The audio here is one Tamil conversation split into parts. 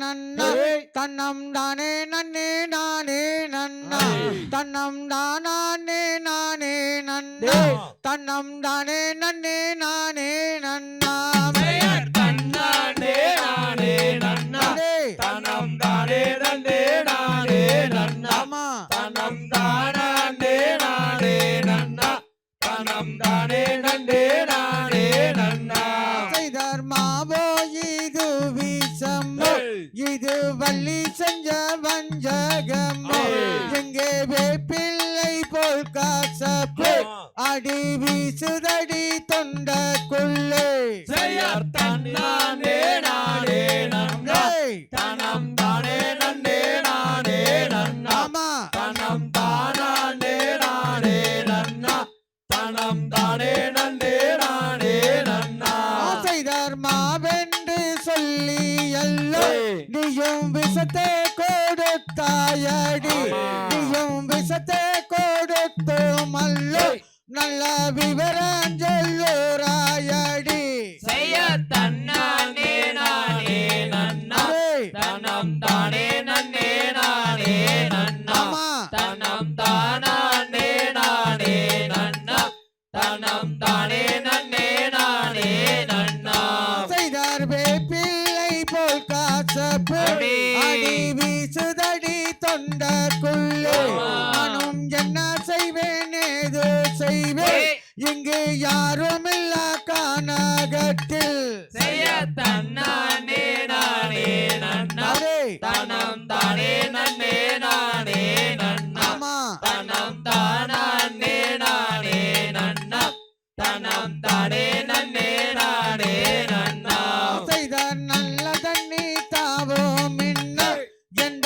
நன்னா தன்னம் தானே நன்னே நானே நன்னா. தன்னம் தானே நானே நன்னா. தன்னம் தானே நன்னே நானே நன்னா. தன்னானே நானே நன்னா. தனம் தானே நன்னே நானே நன்னா. ஆமா. தனம் தானே நானே நன்னா. தனம் தானே வள்ளி செஞ்ச வஞ்சகம்மோ எங்கே வேப்பிள்ளை போல் காசப்போ அடி வீசுதடி தொண்டக்குள்ளே. தன்னானே நானே நன்னா தனம் தானே நன்னே நானே நன்னா தனம் தானே நானே நன்னா தனம் தானே நன்னே நானே நன்னா செய்தார் எல்லோ நீயும் விஷத்தை கொடுத்தாயடி. நீயும் விஷத்தை கொடுத்தோமல்லோ நல்ல விவரம் சொல்லுறாயடி செய்ய தன்னானே காசப்பு அடி. வீசுதடி தொண்டக்குள்ளே. நானும் என்ன செய்வேன் ஏதோ செய்வேன்? இங்கு யாரும் இல்ல கானகத்தில். செய்ய தன்னானே நானே நன்னா.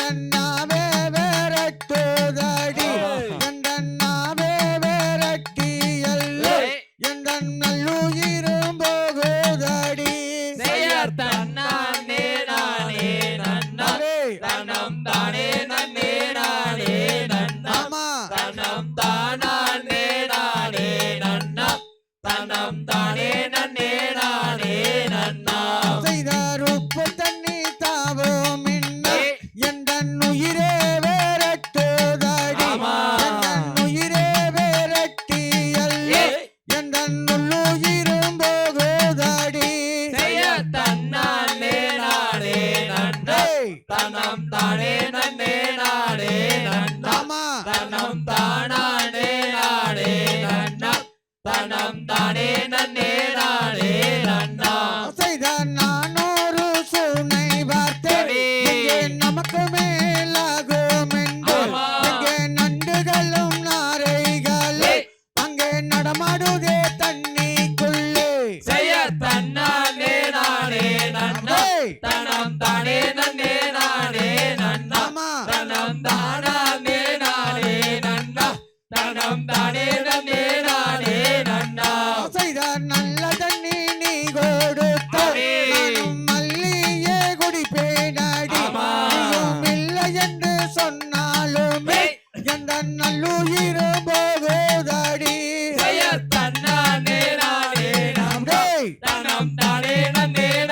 எந்தன்னாவே தானே நன்னே நானே நன்னா தனம் தானே நானே நன்னா தனம் தானே நன்னே நானே நன்னா செய்த நானூறு சூனை வார்த்தை. சரி. இங்கே நமக்கு மேலாகும் என்று ஆமா. இங்கே நண்டுகளும் நாரைகளும் ஏய். அங்கே நடமாடுதே தண்ணிக்குள்ளே நல்ல தண்ணி நீ கொடுத்த. நானும் மல்லியே குடிப்பேனடி. இல்லை என்று சொன்னாலுமே. எந்த போகுதடி. தனம் தானே நன்னே